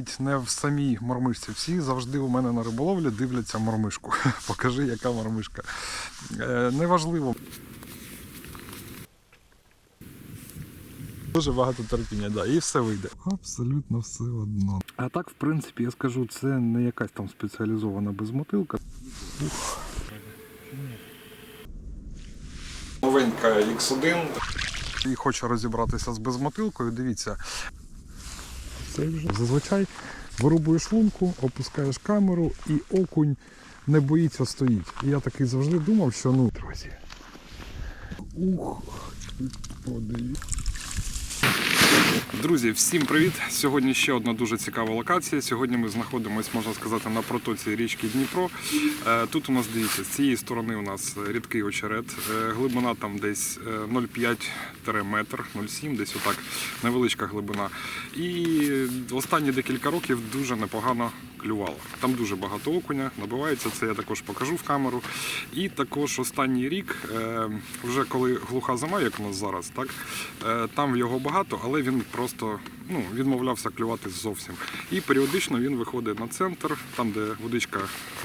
навіть не в самій мормишці. Всі завжди у мене на риболовлі дивляться мормишку. Покажи, яка мормишка. Е, неважливо. Дуже багато терпіння, да, і все вийде. Абсолютно все одно. А так, в принципі, я скажу, це не якась там спеціалізована безмотилка. Новенька X1. І хочу розібратися з безмотилкою. Дивіться. Це вже зазвичай вирубуєш лунку, опускаєш камеру і окунь не боїться стоїть. Я такий завжди думав, що ну, друзі. Ух, подивіться. Друзі, всім привіт! Сьогодні ще одна дуже цікава локація. Сьогодні ми знаходимося, можна сказати, на протоці річки Дніпро. Е, Тут у нас дивіться, з цієї сторони у нас рідкий очерет. Е, Глибина там десь е, 0,5 метр, 0,7, десь отак невеличка глибина. І останні декілька років дуже непогано клювало. Там дуже багато окуня, набивається, це я також покажу в камеру. І також останній рік, е, вже коли глуха зима, як у нас зараз, так, е, там його багато, але він просто ну, відмовлявся клювати зовсім. І періодично він виходить на центр, там, де водичка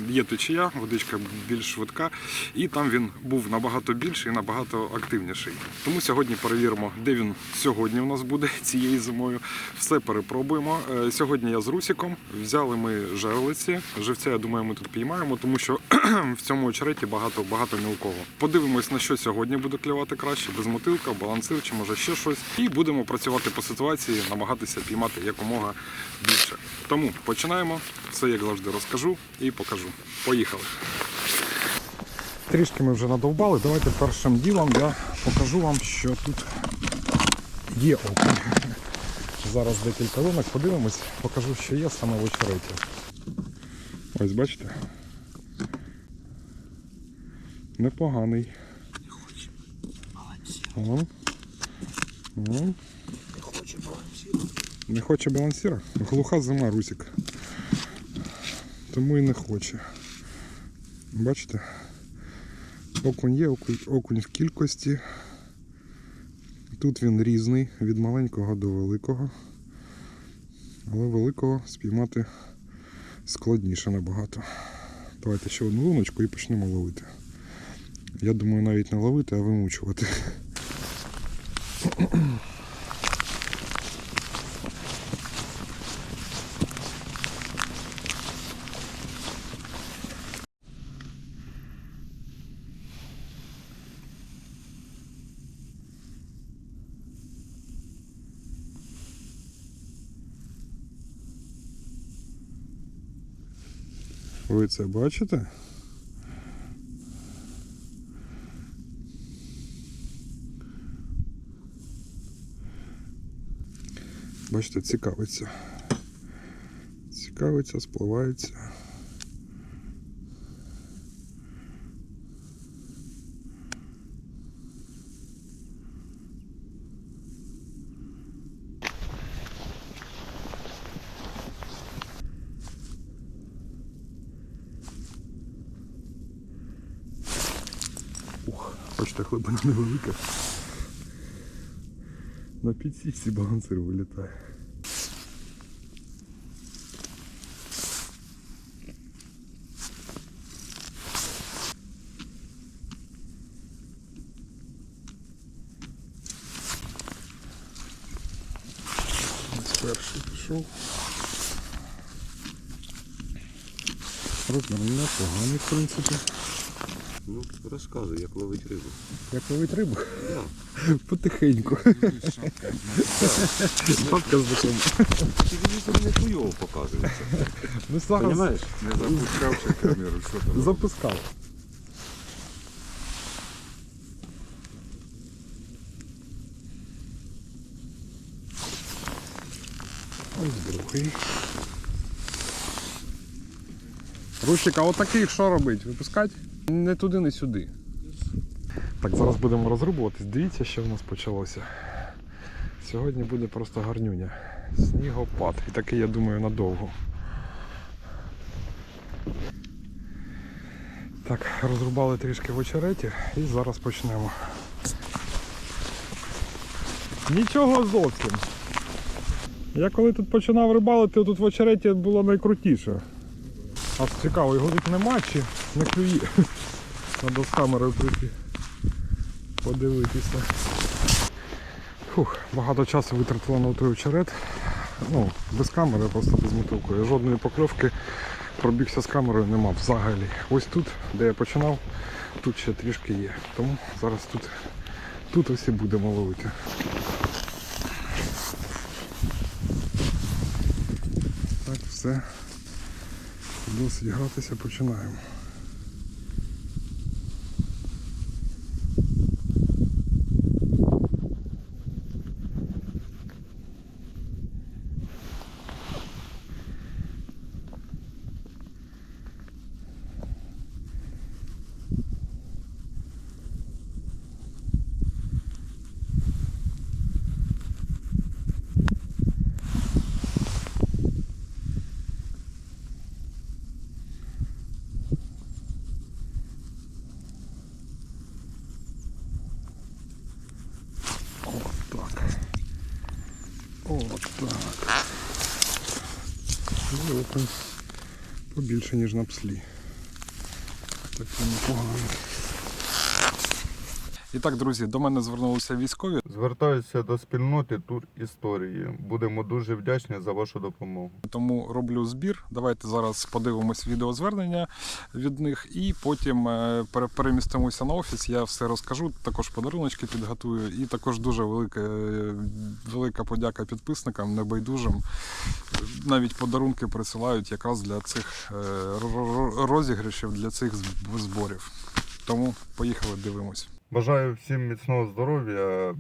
є течія, водичка більш швидка, і там він був набагато більший і набагато активніший. Тому сьогодні перевіримо, де він сьогодні у нас буде цією зимою. Все перепробуємо. Е, Сьогодні я з Русіком. Взяли ми жерлиці. Живця, я думаю, ми тут піймаємо, тому що в цьому очереті багато багато мілкого. Подивимось, на що сьогодні буде клювати краще, без мотилка, балансир чи може ще щось. І будемо працювати по ситуації, намагатися піймати якомога більше. Тому починаємо. Все як завжди розкажу і покажу. Поїхали. Трішки ми вже надовбали. Давайте першим ділом я покажу вам, що тут є окунь. Зараз декілька лунок подивимось, покажу, що є саме в очереті. Ось бачите? Непоганий. Не хоче балансірувати. Вон. Вон. Не хоче балансірувати. Не хоче балансіра? Глуха зима, Русик. Тому і не хоче. Бачите? Окунь є, окунь, окунь в кількості. Тут він різний від маленького до великого. Але великого спіймати складніше набагато. Давайте ще одну луночку і почнемо ловити. Я думаю, навіть не ловити, а вимучувати. Це бачите? Бачите, цікавиться. Цікавиться, спливається. Ух, бачите, глибина невелика. На підсічці балансир вилітає. Ось Перший пішов. Розмір непоганий, в принципі. Ну, розказуй, як ловить рибу. Як ловить рибу? Да. Потихеньку. Шапка з биком. Телевізор не хуйово показується. Ну Понимаєш? Не запускав ще камеру, що там? запускав. Ось другий. Рущик, а отакий що робить? Випускати? Не туди, не сюди. Так, зараз будемо розрубуватись. Дивіться, що в нас почалося. Сьогодні буде просто гарнюня. Снігопад. І такий, я думаю, надовго. Так, розрубали трішки в очереті і зараз почнемо. Нічого зовсім. Я коли тут починав рибалити, тут в очереті було найкрутіше. А цікаво, його тут нема чи не клює. Треба з камерою прийти. Подивитися. Фух, багато часу витратила на той очерет. Ну, без камери, просто без мотилкою. Жодної покльовки пробігся з камерою нема взагалі. Ось тут, де я починав, тут ще трішки є. Тому зараз тут, тут ось і будемо ловити. Так, все. Досить гратися починаємо. Отак. Отак. Ну, окунь побільше, ніж на пслі. Так. І так, друзі, до мене звернулися військові. Звертаюся до спільноти тур історії. Будемо дуже вдячні за вашу допомогу. Тому роблю збір. Давайте зараз подивимось відеозвернення від них і потім е, перемістимося на офіс. Я все розкажу. Також подаруночки підготую. І також дуже велика, е, велика подяка підписникам, небайдужим. Навіть подарунки присилають якраз для цих е, ро- ро- розіграшів, для цих зборів. Тому поїхали, дивимось. Бажаю всім міцного здоров'я.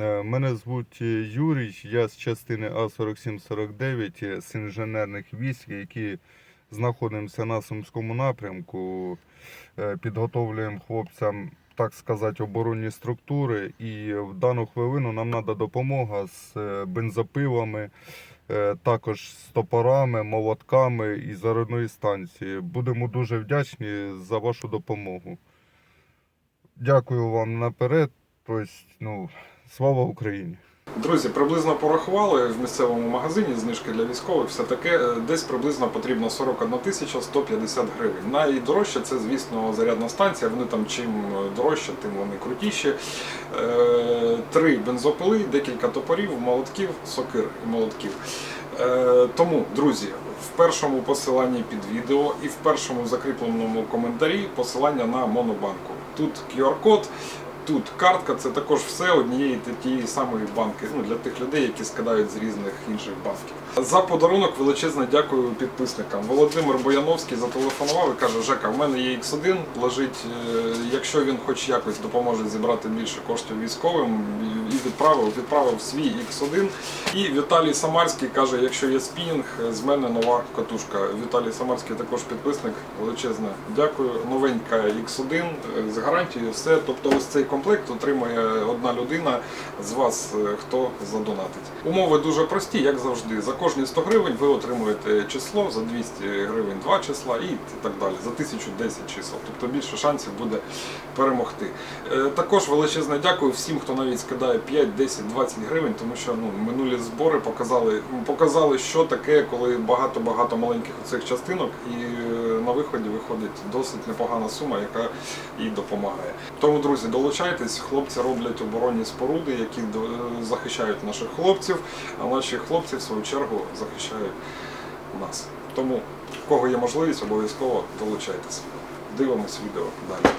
Е, Мене звуть Юрій, я з частини А4749 е, з інженерних військ, які знаходимося на Сумському напрямку. Е, Підготовлюємо хлопцям, так сказати, оборонні структури. І в дану хвилину нам треба допомога з е, бензопилами, е, також з топорами, молотками і зарядної станції. Будемо дуже вдячні за вашу допомогу. Дякую вам наперед. Тобто, ну, слава Україні! Друзі, приблизно порахували в місцевому магазині знижки для військових, все таке е, десь приблизно потрібно 41 тисяча 150 гривень. Найдорожче це, звісно, зарядна станція. Вони там чим дорожче, тим вони крутіші. Е, Три бензопили, декілька топорів, молотків, сокир і молотків. Е, Тому, друзі, в першому посиланні під відео і в першому закріпленому коментарі посилання на монобанку. Тут QR-код. Тут картка це також все однієї та тієї самої банки. Ну для тих людей, які скидають з різних інших банків. За подарунок величезне дякую підписникам. Володимир Бояновський зателефонував і каже: Жека, в мене є X1, лежить. е, Якщо він хоч якось допоможе зібрати більше коштів військовим, і відправив, відправив свій X1. І Віталій Самарський каже: якщо є спінінг, з мене нова катушка. Віталій Самарський також підписник. Величезне дякую. Новенька X1 е, з гарантією, все. Тобто, ось цей комплект отримує одна людина з вас, е, хто задонатить. Умови дуже прості, як завжди. Кожні 100 гривень ви отримуєте число, за 200 гривень два числа і так далі. За 1010 чисел. Тобто більше шансів буде перемогти. Е, Також величезне дякую всім, хто навіть скидає 5, 10, 20 гривень, тому що ну, минулі збори показали, показали, що таке, коли багато-багато маленьких оцих частинок, і е, на виході виходить досить непогана сума, яка їй допомагає. Тому, друзі, долучайтесь, хлопці роблять оборонні споруди, які захищають наших хлопців, а наші хлопці, в свою чергу, захищають нас. Тому, в кого є можливість, обов'язково долучайтесь. Дивимось відео далі.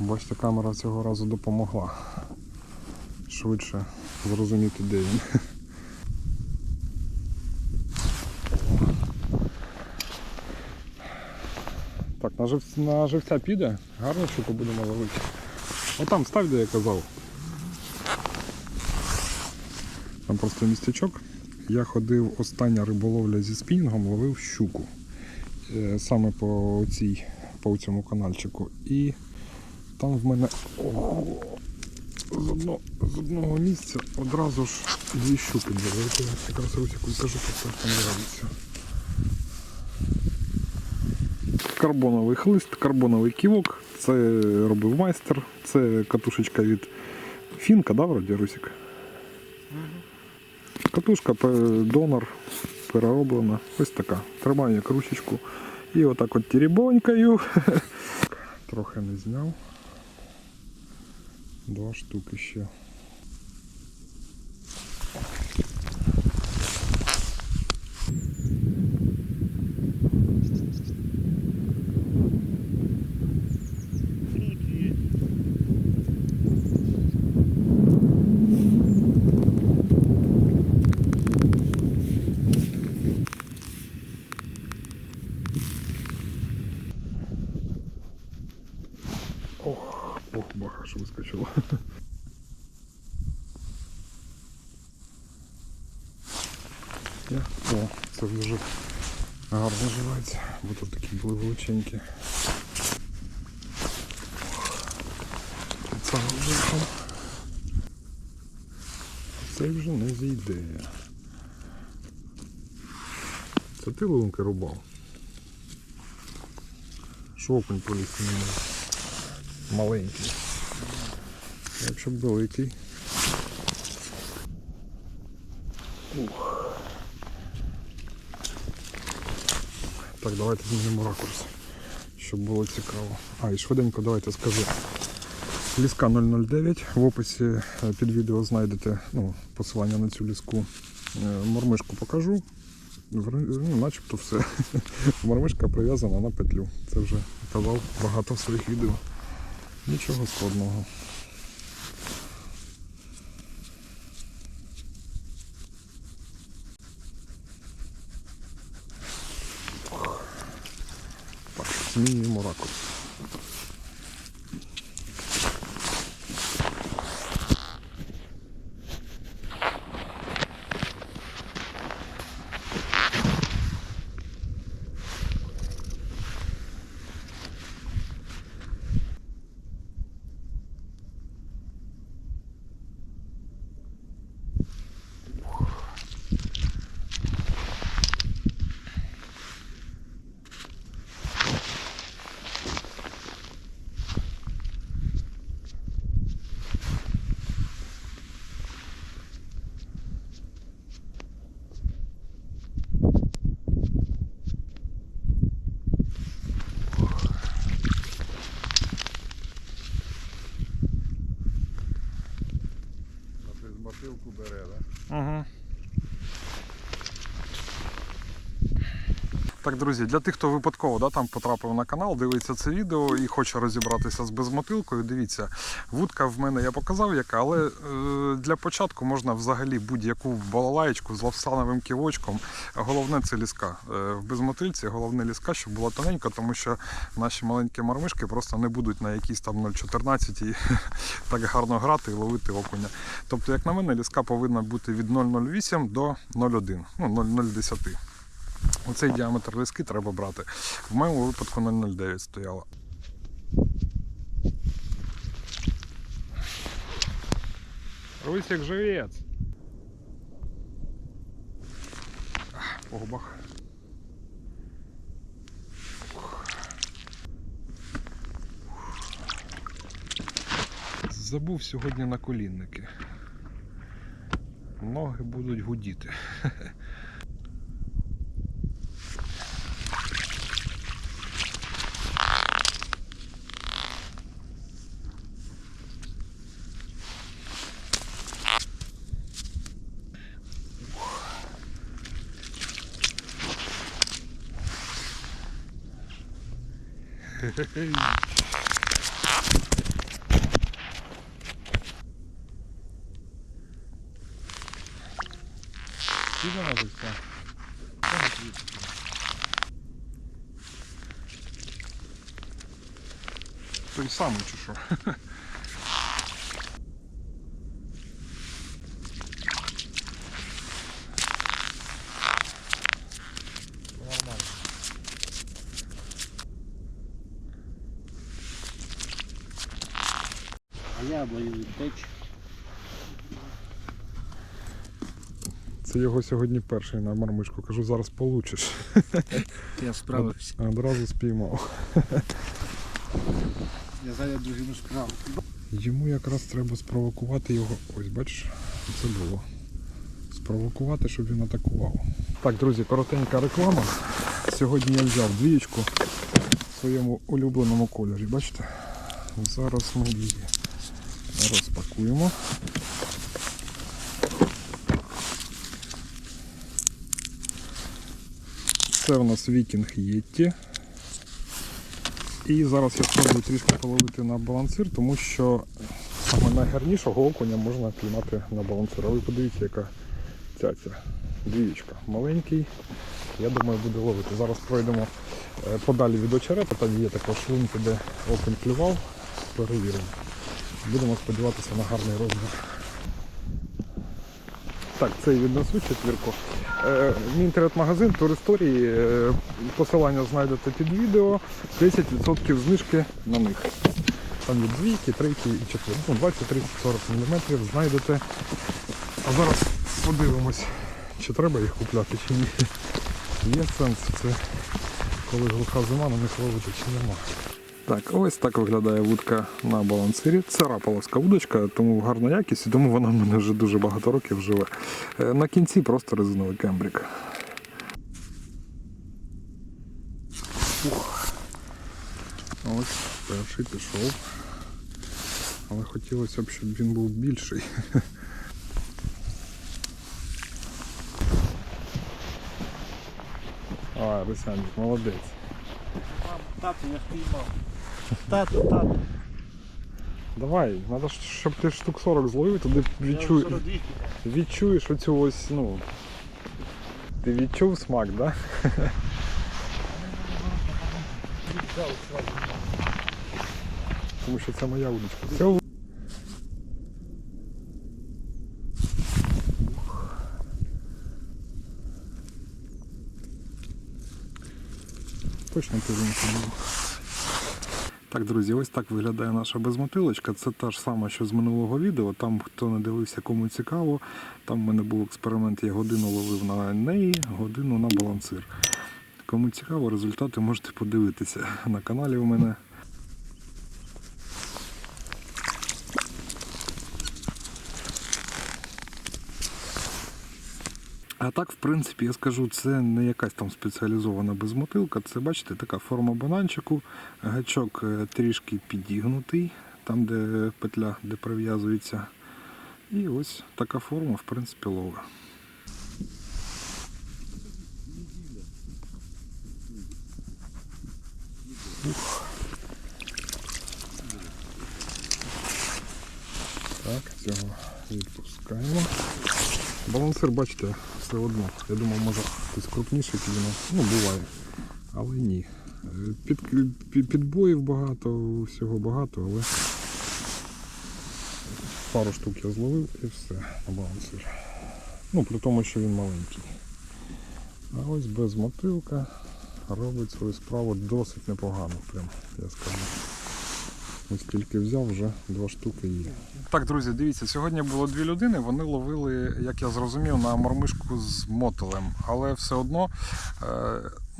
Бачите, камера цього разу допомогла швидше зрозуміти, де він. На, жив... на живця піде, гарну щуку будемо ловити. Отам став, де я казав. Там просто містечок. Я ходив остання риболовля зі спінінгом, ловив щуку. Е, Саме по цій, по цьому каналчику. І там в мене о, з, одно, з одного місця одразу ж дві щуки. Я якраз Русіку кажу, що це понравиться. Карбоновий хлист, карбоновий ківок. Це робив майстер. Це катушечка від Фінка, да, вроді Русік? Катушка донор перероблена. Ось така. Тримаю як ручечку. І отак от тірібонькаю. Трохи не зняв. Два штуки ще. Я- О, це дуже гарно живеться, бо тут такі були величенькі. Це вже. Це вже не зійде. Це ти лунки рубав? Що окунь полізти не може? Маленький. Якщо б великий. Ух. Так, давайте змінимо ракурс, щоб було цікаво. А, і швиденько давайте скажу. Ліска 009. В описі е, під відео знайдете ну, посилання на цю ліску. Е, Мормишку покажу. Ну, начебто все. Мормишка прив'язана на петлю. Це вже казав багато в своїх відео. Нічого складного. Так, змінюємо ракурс. А ти з мотилку бере, да? Угу. Так, друзі, для тих, хто випадково да, там потрапив на канал, дивиться це відео і хоче розібратися з безмотилкою, дивіться, вудка в мене я показав, яка, але е, для початку можна взагалі будь-яку балалаєчку з лавсановим ківочком. Головне це ліска. Е, в безмотильці головне ліска, щоб була тоненька, тому що наші маленькі мармишки просто не будуть на якійсь там 0,14 і так гарно грати і ловити окуня. Тобто, як на мене, ліска повинна бути від 0,08 до 0,1, ну 0,010. Оцей діаметр ліски треба брати. В моєму випадку 0,09 стояло. Русь як живець. По губах. Забув сьогодні на колінники. Ноги будуть гудіти. Той самий чи що? Нормально. А я боюсь теч. Це його сьогодні перший на мармишку. Кажу, зараз получиш. Я справився. Одразу спіймав. Я зараз дружину справу. Йому якраз треба спровокувати його. Ось бачиш, це було. Спровокувати, щоб він атакував. Так, друзі, коротенька реклама. Сьогодні я взяв двієчку в своєму улюбленому кольорі. Бачите? Зараз ми її розпакуємо. Це в нас Вікінг Єтті. І зараз я спробую трішки половити на балансир, тому що саме найгарнішого окуня можна піймати на балансир. Але подивіться, яка цяця. Двієчка. Маленький. Я думаю, буде ловити. Зараз пройдемо е, подалі від очерета, там є така шлунка, де окунь клював. Перевіримо. Будемо сподіватися на гарний розмір. Так, цей віднесу четвірку. Е, мій інтернет-магазин Туристорії. Е, посилання знайдете під відео. 10% знижки на них. Там є двійки, трійки і четвірки. Ну, 20, 30, 40 мм знайдете. А зараз подивимось, чи треба їх купляти, чи ні. Є сенс це, коли глуха зима на них ловити чи нема. Так, ось так виглядає вудка на балансирі. Це раполовська вудочка, тому гарна якість, і тому вона в мене вже дуже багато років живе. Е, На кінці просто резиновий кембрик. Ух. Ось перший пішов. Але хотілося б, щоб він був більший. А, Рисянник, молодець. Тату, я спіймав. Тату, тату. Давай, треба, щоб ти штук 40 зловив, тоді відчу... 42 відчуєш оцю ось, ну. Ти відчув смак, так? Да? Тому що це моя удочка. Це у- Точно ти був. Так, друзі, ось так виглядає наша безмотилочка. Це та ж сама, що з минулого відео. Там, хто не дивився, кому цікаво, там в мене був експеримент, я годину ловив на неї, годину на балансир. Кому цікаво, результати можете подивитися на каналі у мене. А так, в принципі, я скажу, це не якась там спеціалізована безмотилка. Це, бачите, така форма бананчику, гачок е, трішки підігнутий, там, де петля, де прив'язується. І ось така форма, в принципі, лова. Ух. Так, цього відпускаємо. Балансир, бачите, все одно. Я думав, може хтось крупніший підійме. Ну, буває. Але ні. Е, Під, під, підбоїв багато, всього багато, але пару штук я зловив і все на балансир. Ну, при тому, що він маленький. А ось без мотилка робить свою справу досить непогано, прям, я скажу. Ось тільки взяв, вже два штуки є. Так, друзі, дивіться, сьогодні було дві людини, вони ловили, як я зрозумів, на мормишку з мотолем, Але все одно, е,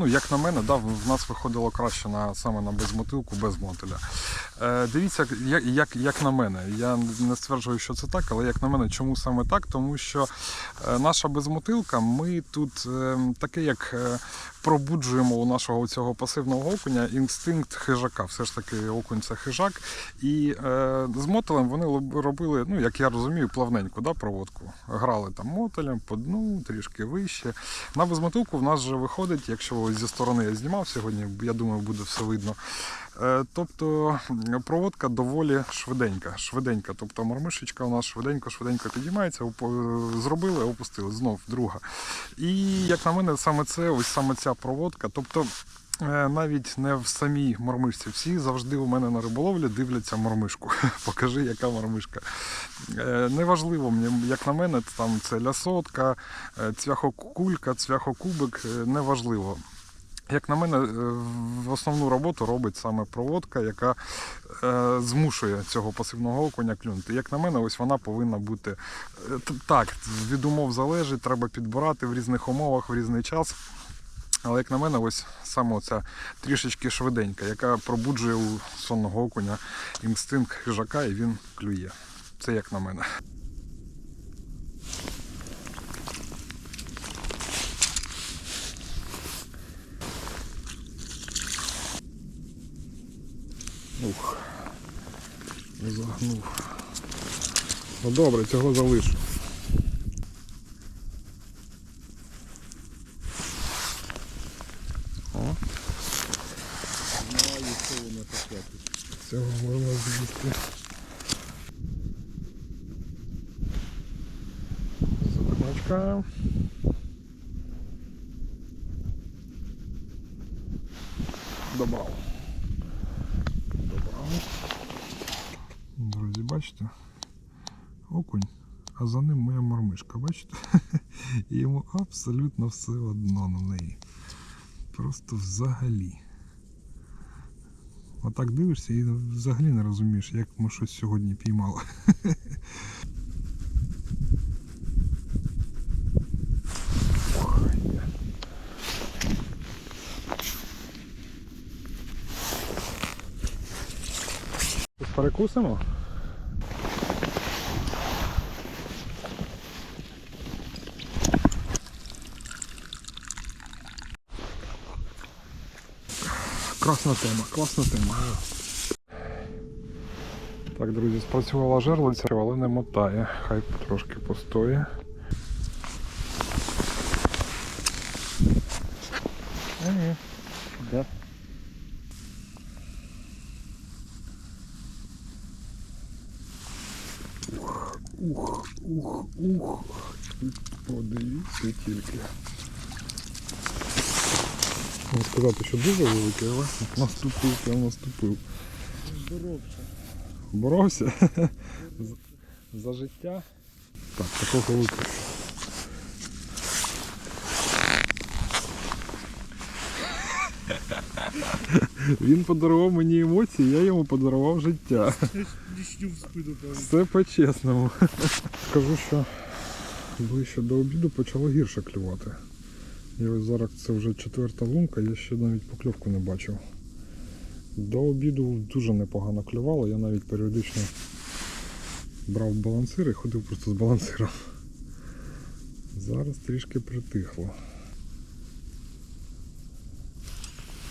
ну, як на мене, да, в нас виходило краще на, саме на безмотилку, без мотиля. Е, дивіться, як, як, як на мене. Я не стверджую, що це так, але як на мене, чому саме так? Тому що е, наша безмотилка, ми тут е, таке, як е, пробуджуємо у нашого цього пасивного окуня інстинкт хижака. Все ж таки окунь це хижак. І е, з мотелем вони робили, ну як я розумію, плавненьку да, проводку. Грали там мотелем по дну, трішки вище. На безмотилку в нас вже виходить, якщо зі сторони я знімав сьогодні, я думаю, буде все видно. Е, Тобто проводка доволі швиденька. швиденька. Тобто мормишечка у нас швиденько-швиденько підіймається, зробили, опустили, знов друга. І як на мене, саме це, ось саме ця проводка. Тобто е, навіть не в самій мормишці. Всі завжди у мене на риболовлі дивляться мормишку. Покажи, яка мормишка. Е, Неважливо мені, як на мене, там це лясотка, цвяхокулька, цвяхокубик, неважливо. Як на мене, е, основну роботу робить саме проводка, яка е, змушує цього пасивного окуня клюнути. Як на мене, ось вона повинна бути е, так, від умов залежить, треба підбирати в різних умовах, в різний час. Але як на мене, ось саме оця трішечки швиденька, яка пробуджує у сонного окуня інстинкт хижака і він клює. Це як на мене. Ух, загнув. Ну добре, цього залишу. О. Цього можна з'їсти. Добав. Добав. Друзі, бачите? Окунь, а за ним моя мормишка, бачите? І йому абсолютно все одно на неї. Просто взагалі. Отак дивишся і взагалі не розумієш, як ми щось сьогодні піймали. Перекусимо? Класна тема, класна тема. Так, друзі, спрацювала жерлиця, але не мотає. Хай трошки постоє. Да. Ух, ух, ух. Подивіться тільки. Сказати, що дуже великий, але наступив, прям наступив. Боровся. Боровся за, життя. Так, такого випущу. Він подарував мені емоції, я йому подарував життя. Все по-чесному. Скажу, що ближче до обіду почало гірше клювати. І ось зараз це вже четверта лунка, я ще навіть покльовку не бачив. До обіду дуже непогано клювало, я навіть періодично брав балансир і ходив просто з балансиром. Зараз трішки притихло.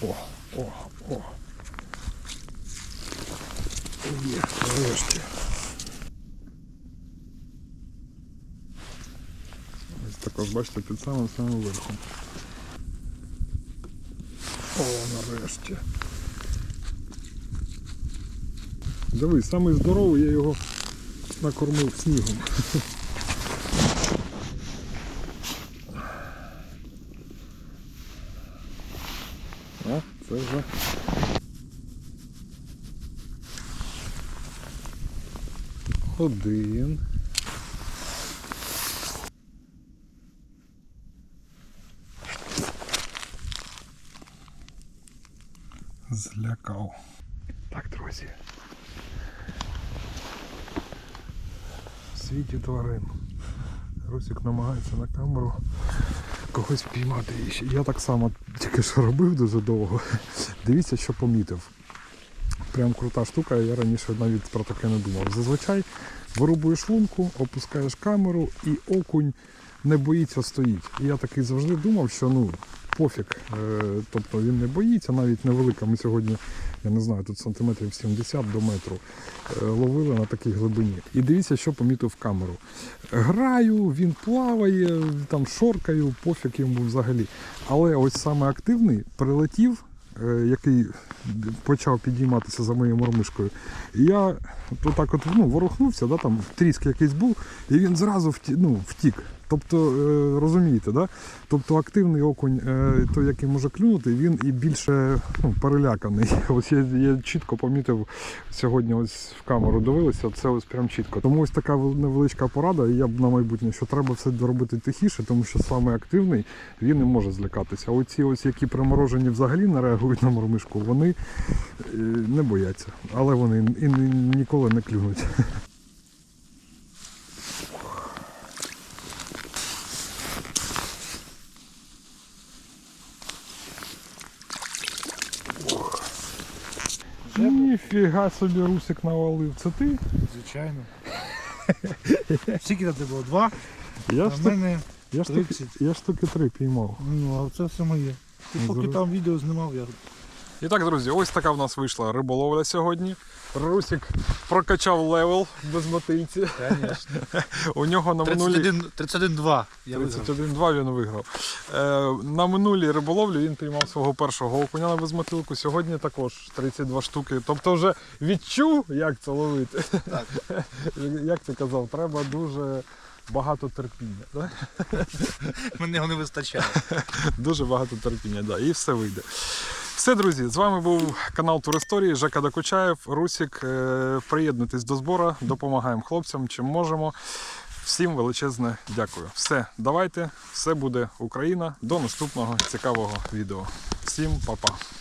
О, о, о. Є, нарешті. Ось також, бачите, під самим самим верхом. О, нарешті. Дивись, самий здоровий, я його накормив снігом. О, це вже. Один. Злякав. Так, друзі. В тварин. Русик намагається на камеру когось піймати. Я так само тільки що робив дуже довго. Дивіться, що помітив. Прям крута штука, я раніше навіть про таке не думав. Зазвичай вирубуєш лунку, опускаєш камеру і окунь не боїться стоїть. І я такий завжди думав, що ну пофіг. Е, тобто він не боїться, навіть невелика. Ми сьогодні, я не знаю, тут сантиметрів 70 до метру е, ловили на такій глибині. І дивіться, що помітив камеру. Граю, він плаває, там шоркаю, пофіг йому взагалі. Але ось саме активний прилетів. е, Який почав підійматися за моєю мормишкою. Я от так от ну, ворухнувся, да, там тріск якийсь був, і він зразу вті, ну, втік. Тобто, е, розумієте, да? тобто активний окунь, е, той, який може клюнути, він і більше ну, переляканий. Ось я, я чітко помітив сьогодні, ось в камеру дивилися, це ось прям чітко. Тому ось така невеличка порада, і я б на майбутнє, що треба все робити тихіше, тому що саме активний він не може злякатися. А оці ось, які приморожені взагалі не реагують на мормишку, вони е, не бояться, але вони і ніколи не клюнуть. Ніфіга собі русик навалив. Це ти? Звичайно. Скільки там було? Два? Я А ж, в штуки, мене я, штуки, 30. я штуки три піймав. Ну, а це все моє. Ти Ну, поки там відео знімав, я І так, друзі, ось така в нас вийшла риболовля сьогодні. Русик прокачав левел без мотильці. Звісно. У нього на минулій 31-2. 31-2 він виграв. Е, на минулій риболовлі він піймав свого першого окуня на безмотилку. Сьогодні також 32 штуки. Тобто вже відчув, як це ловити. Так. Як ти казав, треба дуже багато терпіння. Да? Мене його не вистачає. Дуже багато терпіння, да, і все вийде. Все, друзі, з вами був канал Туристорії, Жека Докучаєв, Русік. Е, Приєднуйтесь до збору, допомагаємо хлопцям, чим можемо. Всім величезне дякую. Все, давайте, все буде Україна. До наступного цікавого відео. Всім па-па.